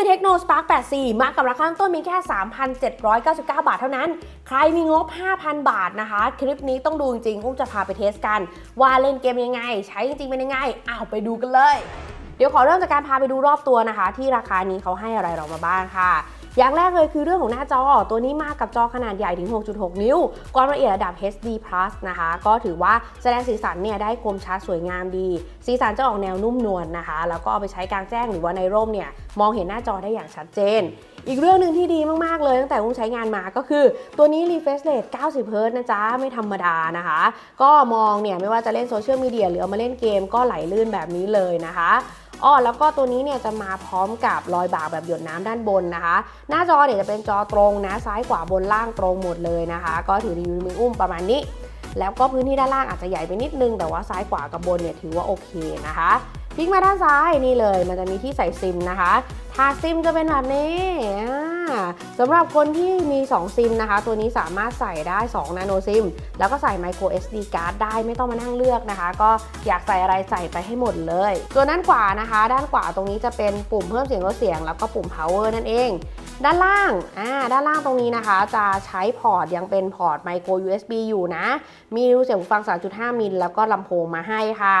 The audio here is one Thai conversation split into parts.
คือ Tecno Spark 8 4 มากับราคาต้นเพียงแค่ 3,799 บาทเท่านั้น ใครมีงบ 5,000 บาทนะคะ คลิปนี้ต้องดูจริงๆอุ้มจะพาไปเทสกัน ว่าเล่นเกมยังไง ใช้จริงๆเป็นยังไงอ้าวไปดูกันเลย เดี๋ยวขอเริ่มจากการพาไปดูรอบตัวนะคะ ที่ราคานี้เขาให้อะไรเรามาบ้างค่ะ อย่างแรกเลยคือเรื่องของหน้าจอตัวนี้มากับจอขนาดใหญ่ถึง 6.6 นิ้ว ความละเอียดระดับ HD Plus นะคะ ก็ถือว่าแสดงสีสันเนี่ยได้คมชัดสวยงามดี สีสันจะออกแนวนุ่มนวลนะคะ แล้วก็เอาไปใช้กลางแจ้งหรือว่าในร่มเนี่ยมองเห็นหน้าจอได้อย่างชัดเจน อีกเรื่องหนึ่งที่ดีมาก ๆ เลยตั้งแต่อุ้มใช้งานมาก็คือ ตัวนี้ refresh rate 90 Hz นะจ๊ะ ไม่ธรรมดานะคะ ก็มองเนี่ยไม่ว่าจะเล่นโซเชียลมีเดียหรือเอามาเล่นเกมก็ไหลลื่นแบบนี้เลยนะคะ อ้อแล้วก็ตัวนี้เนี่ยจะมาพร้อมกับรอยบากแบบหยดน้ำด้านบนนะคะ หน้าจอเนี่ยจะเป็นจอตรงนะซ้ายขวาบนล่างตรงหมดเลยนะคะ ก็ถือดีอยู่ในมืออุ้มประมาณนี้ แล้วก็พื้นที่ด้านล่างอาจจะใหญ่ไปนิดนึง แต่ว่าซ้ายขวากับบนเนี่ยถือว่าโอเคนะคะ พลิกมาด้านซ้ายนี่เลย มันจะมีที่ใส่ซิมนะคะถาซิมจะเป็นแบบนี้สำหรับคนที่มี 2 ซิมนะคะ ตัวนี้สามารถใส่ได้ 2 นาโนซิม แล้วก็ใส่ micro SD card ได้ไม่ต้องมานั่งเลือกนะคะ ก็อยากใส่อะไรใส่ไปให้หมดเลย ส่วนด้านขวานะคะ ด้านขวาตรงนี้จะเป็นปุ่มเพิ่มเสียงลดเสียง แล้วก็ปุ่ม power นั่นเอง ด้านล่างอ่าด้านล่างตรงนี้นะคะ จะใช้พอร์ตยังเป็นพอร์ต micro USB อยู่นะ มีรูเสียงหูฟัง 3.5 มิล แล้วก็ลำโพงมาให้ค่ะ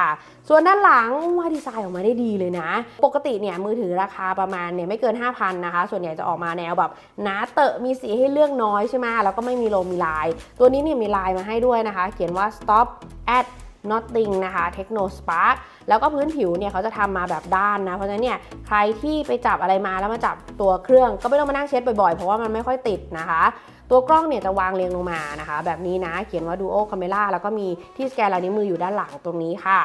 ส่วนด้านหลังว่าดีไซน์ออกมาได้ดีเลยนะ ปกติเนี่ยมือถือราคาประมาณเนี่ยไม่เกิน 5,000 นะคะ ส่วนใหญ่จะออกมาแนวแบบหนาเตอะมีสีให้เลือกน้อยใช่ไหมแล้วก็ไม่มีโลมีลาย ตัวนี้เนี่ยมีลายมาให้ด้วยนะคะ เขียนว่า stop at nothing นะคะ Techno Spark แล้วก็พื้นผิวเนี่ยเขาจะทำมาแบบด้านนะ เพราะฉะนั้นเนี่ยใครที่ไปจับอะไรมาแล้วมาจับตัวเครื่องก็ไม่ต้องมานั่งเช็ดบ่อยๆ เพราะว่ามันไม่ค่อยติดนะคะ ตัวกล้องเนี่ยจะวางเรียงลงมานะคะ แบบนี้นะเขียนว่า Duo Camera แล้วก็มีที่สแกนลายนิ้วมืออยู่ด้านหลังตรงนี้ค่ะ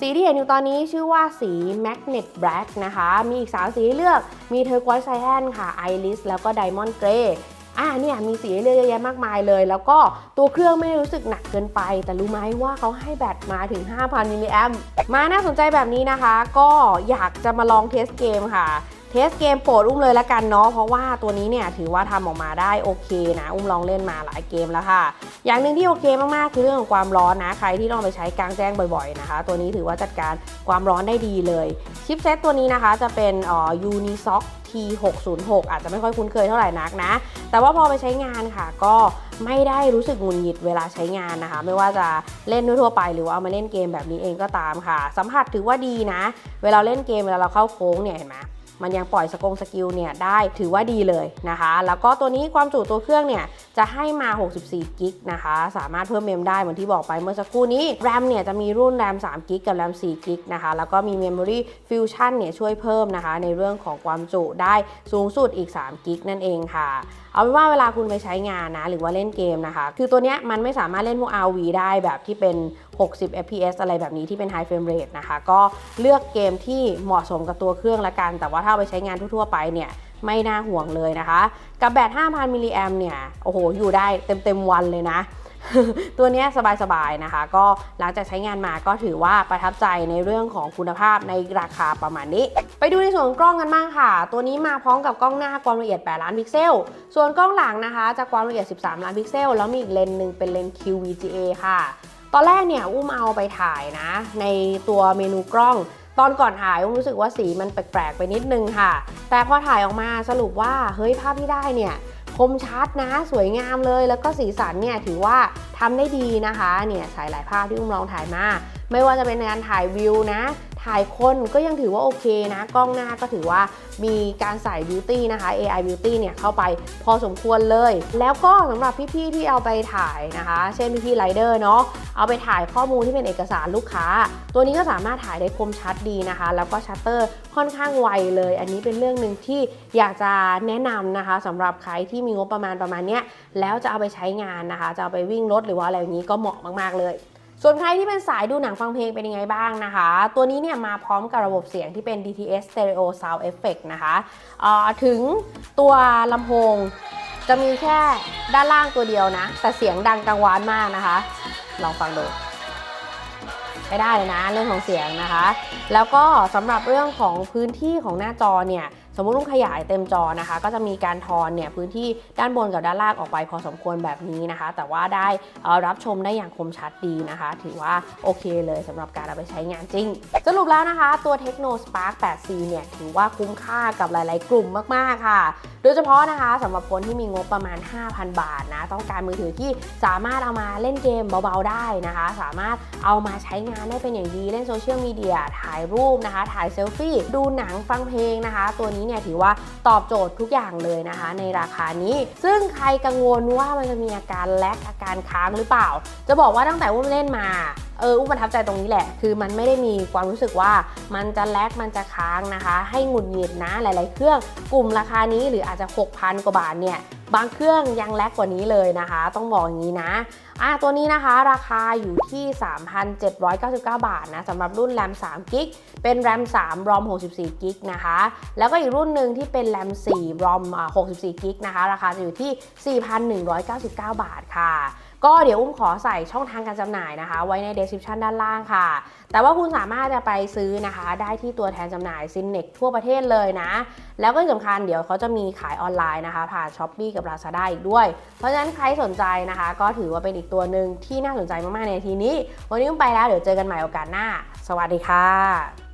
สีที่เห็นอยู่ตอนนี้ชื่อว่าสี Magnet Black นะคะ มีอีก3สีให้เลือกมี Turquoise Cyan ค่ะ Iris แล้วก็ Diamond Grey อ่าเนี่ยมีสีให้เลือกเยอะแยะมากมายเลย แล้วก็ตัวเครื่องไม่ได้รู้สึกหนักเกินไป แต่รู้ไหมว่าเขาให้แบตมาถึง 5,000มิลลิแอมมาน่าสนใจแบบนี้นะคะ ก็อยากจะมาลองเทสเกมค่ะ ทสเกมโปรดอุ้มเลยละกันเนาะเพราะว่าตัวนี้เนี่ยถือว่าทำออกมาได้โอเคนะอุ้มลองเล่นมาหลายเกมแล้วค่ะ อย่างหนึ่งที่โอเคมากๆคือเรื่องของความร้อนนะ ใครที่ลองไปใช้กลางแจ้งบ่อยๆนะคะ ตัวนี้ถือว่าจัดการความร้อนได้ดีเลยชิปเซตตัวนี้นะคะจะเป็นอ่อ Unisoc T606 อาจจะไม่ค่อยคุ้นเคยเท่าไหร่นักนะ แต่ว่าพอไปใช้งานค่ะก็ไม่ได้รู้สึกหงุนหงิดเวลาใช้งานนะคะ ไม่ว่าจะเล่นทั่วไป หรือว่าเอามาเล่นเกมแบบนี้เองก็ตามค่ะ สัมผัสถือว่าดีนะ เวลาเล่นเกมเวลาเราเข้าโค้งเนี่ยเห็นไหม มันยังปล่อยสกงสกิลเนี่ยได้ถือว่าดีเลยนะคะ แล้วก็ตัวนี้ความจุตัวเครื่องเนี่ยจะให้มา 64 กิกนะคะ สามารถเพิ่มเมมได้เหมือนที่บอกไปเมื่อสักครู่นี้ แรมเนี่ยจะมีรุ่นแรม3กิกกับแรม4กิกนะคะ แล้วก็มี Memory Fusion เนี่ยช่วยเพิ่มนะคะ ในเรื่องของความจุได้สูงสุดอีก3กิกนั่นเองค่ะ เอาเป็นว่าเวลาคุณไปใช้งานนะ หรือว่าเล่นเกมนะคะ คือตัวเนี้ยมันไม่สามารถเล่นพวก RV ได้แบบที่เป็น 60 fps อะไรแบบนี้ที่เป็น high frame rate นะคะ ก็เลือกเกมที่เหมาะสมกับตัวเครื่องละกัน แต่ว่าถ้าไปใช้งานทั่วๆไปเนี่ยไม่น่าห่วงเลยนะคะ กับแบต 5,000 มิลลิแอมเนี่ย โอ้โห อยู่ได้เต็มๆวันเลยนะ ตัวนี้สบายๆนะคะ ก็หลังจากใช้งานมาก็ถือว่าประทับใจในเรื่องของคุณภาพในราคาประมาณนี้ ไปดูในส่วนของกล้องกันบ้างค่ะ ตัวนี้มาพร้อมกับกล้องหน้าความละเอียด 8 ล้านพิกเซล ส่วนกล้องหลังนะคะจะความละเอียด 13 ล้านพิกเซล แล้วมีอีกเลนส์หนึ่งเป็นเลนส์ QVGA ค่ะ ตอนแรกเนี่ยอุ้มเอาไปถ่ายนะ ในตัวเมนูกล้อง ตอนก่อนถ่ายผมรู้สึกว่าสีมันแปลกๆไปนิดนึงค่ะ แต่พอถ่ายออกมาสรุปว่าเฮ้ยภาพที่ได้เนี่ยคมชัดนะสวยงามเลย แล้วก็สีสันเนี่ยถือว่าทำได้ดีนะคะเนี่ยสายหลายภาพที่อุ้มลองถ่ายมา ไม่ว่าจะเป็นการถ่ายวิวนะ ถ่ายคนก็ยังถือว่าโอเคนะ กล้องหน้าก็ถือว่ามีการใส่บิวตี้นะคะ AI Beauty เนี่ยเข้าไปพอสมควรเลย แล้วก็สำหรับพี่ๆที่เอาไปถ่ายนะคะ เช่นพี่ๆไรเดอร์เนาะเอาไปถ่ายข้อมูลที่เป็นเอกสารลูกค้า ตัวนี้ก็สามารถถ่ายได้คมชัดดีนะคะ แล้วก็ชัตเตอร์ค่อนข้างไวเลย อันนี้เป็นเรื่องหนึ่งที่อยากจะแนะนำนะคะสำหรับใครที่มีงบประมาณประมาณเนี้ยแล้วจะเอาไปใช้งานนะคะ จะเอาไปวิ่งรถหรือว่าอะไรอย่างนี้ก็เหมาะมากๆเลย ส่วนใครที่เป็นสายดูหนังฟังเพลงเป็นยังไงบ้างนะคะ ตัวนี้เนี่ยมาพร้อมกับระบบเสียงที่เป็น DTS Stereo Sound Effect นะคะถึงตัวลำโพงจะมีแค่ด้านล่างตัวเดียวนะ แต่เสียงดังกังวานมากนะคะ ลองฟังดูใช้ได้เลยนะเรื่องของเสียงนะคะ แล้วก็สำหรับเรื่องของพื้นที่ของหน้าจอเนี่ย สมมุติลุงขยายเต็มจอนะคะ ก็จะมีการทอนเนี่ยพื้นที่ด้านบนกับด้านล่างออกไปพอสมควรแบบนี้นะคะ แต่ว่าได้รับชมได้อย่างคมชัดดีนะคะ ถือว่าโอเคเลยสำหรับการเอาไปใช้งานจริง สรุปแล้วนะคะ ตัว Tecno Spark 8C เนี่ยถือว่าคุ้มค่ากับหลาย ๆ กลุ่มมาก ๆ ค่ะ โดยเฉพาะนะคะสำหรับคนที่มีงบประมาณ 5,000 บาทนะ ต้องการมือถือที่สามารถเอามาเล่นเกมเบา ๆ ได้นะคะ สามารถเอามาใช้งานได้เป็นอย่างดีเล่นโซเชียลมีเดียถ่ายรูปนะคะ ถ่ายเซลฟี่ดูหนังฟังเพลงนะคะ ตัวนี้เนี่ยถือว่าตอบโจทย์ทุกอย่างเลยนะคะ ในราคานี้ ซึ่งใครกังวลว่ามันจะมีอาการแลกอาการค้างหรือเปล่า จะบอกว่าตั้งแต่วุ้มเล่นมาเอออุ้มประทับใจตรงนี้แหละ คือมันไม่ได้มีความรู้สึกว่ามันจะแลกมันจะค้างนะคะ ให้หงุดหงิดนะหลาย ๆ เครื่องกลุ่มราคานี้หรืออาจจะ 6,000 กว่าบาทเนี่ย บางเครื่องยังแลกกว่านี้เลยนะคะ ต้องบอกอย่างนี้นะอะตัวนี้นะคะราคาอยู่ที่ 3,799 บาทนะสำหรับรุ่นแรม3กิกเป็นแรม3 ROM 64กิกนะคะ แล้วก็อีกรุ่นหนึ่งที่เป็นแรม4 ROM อ่า64กิกนะคะ ราคาจะอยู่ที่ 4,199 บาทค่ะ ก็เดี๋ยวอุ้มขอใส่ช่องทางการจำหน่ายนะคะ ไว้ใน description ด้านล่างค่ะ แต่ว่าคุณสามารถจะไปซื้อนะคะ ได้ที่ตัวแทนจำหน่ายซินเน็กทั่วประเทศเลยนะ แล้วก็สำคัญเดี๋ยวเขาจะมีขายออนไลน์นะคะ ผ่าน s h อ p e e กับ Lazada อีกด้วย เพราะฉะนั้นใครสนใจนะคะ ก็ถือว่าเป็นอีกตัวหนึ่งที่น่าสนใจมากๆในทีนี้ วันนี้อุ้มไปแล้วเดี๋ยวเจอกันใหม่โอกาสหน้า สวัสดีค่ะ